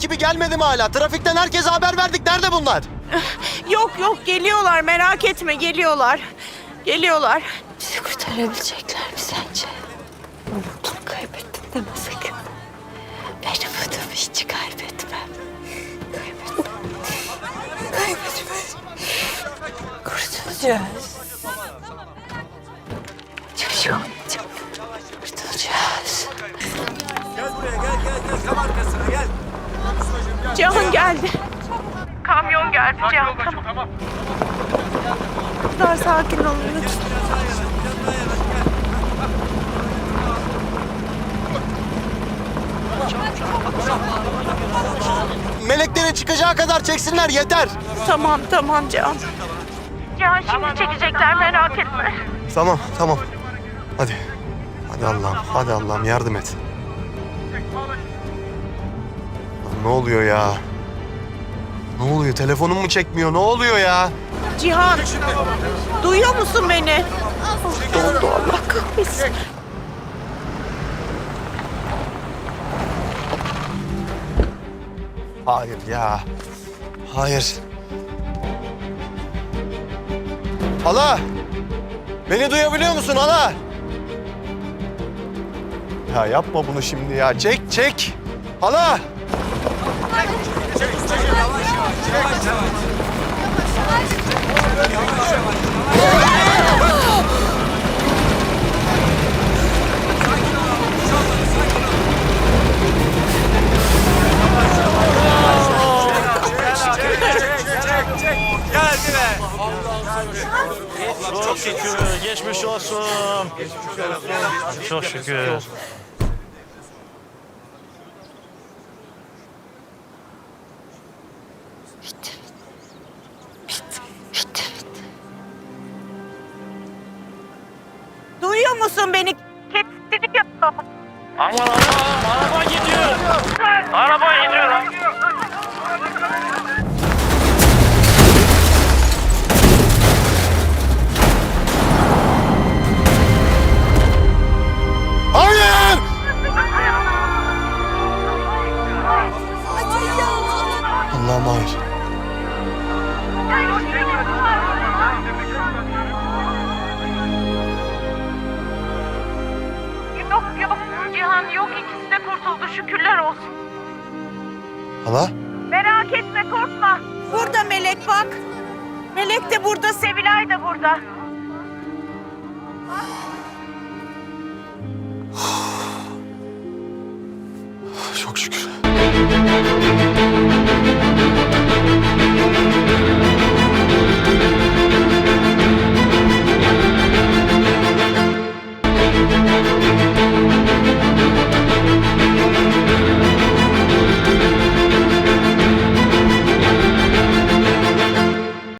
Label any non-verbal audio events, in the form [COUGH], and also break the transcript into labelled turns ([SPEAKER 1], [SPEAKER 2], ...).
[SPEAKER 1] ekibi gelmedi mi hala? Trafikten herkese haber verdik. Nerede bunlar?
[SPEAKER 2] Yok yok geliyorlar merak etme geliyorlar. Geliyorlar.
[SPEAKER 3] Bizi kurtarabilecekler mi sence? Umutunu kaybettim deme sakın. Ben umudumu hiç kaybetmem. Kaybetmem. Kaybetmem. Kurtulacağız. Hiçbir
[SPEAKER 2] Cihan geldi. Kamyon geldi Cihan tamam. Kızlar sakin olun lütfen.
[SPEAKER 1] Meleklerin çıkacağı kadar çeksinler yeter.
[SPEAKER 2] Tamam tamam Cihan. Cihan şimdi çekecekler merak etme.
[SPEAKER 1] Tamam tamam. Hadi. Hadi Allah'ım. Hadi Allah'ım yardım et. Ne oluyor ya? Ne oluyor? Telefonum mu çekmiyor? Ne oluyor ya?
[SPEAKER 2] Cihan duyuyor musun beni? Dondu Allah kahretsin.
[SPEAKER 1] Hayır ya. Hayır. Hala! Beni duyabiliyor musun hala? Ya yapma bunu şimdi ya. Çek, çek. Hala!
[SPEAKER 4] Çok şükür. Geçmiş olsun. Çok şükür.
[SPEAKER 3] Bitti. Bitti. Bitti. Bitti.
[SPEAKER 2] Duyuyor musun beni? Kesinlikle yapıyor.
[SPEAKER 4] Aman Allah'ım araba gidiyor. Araba gidiyor.
[SPEAKER 1] Hayır! Allah'ım hayır.
[SPEAKER 2] Yok yok Cihan yok ikisi de kurtuldu şükürler olsun.
[SPEAKER 1] Hala?
[SPEAKER 2] Merak etme korkma. Burada Melek bak. Melek de burada Sevilay da burada. [SIGHS]
[SPEAKER 1] Çok şükür.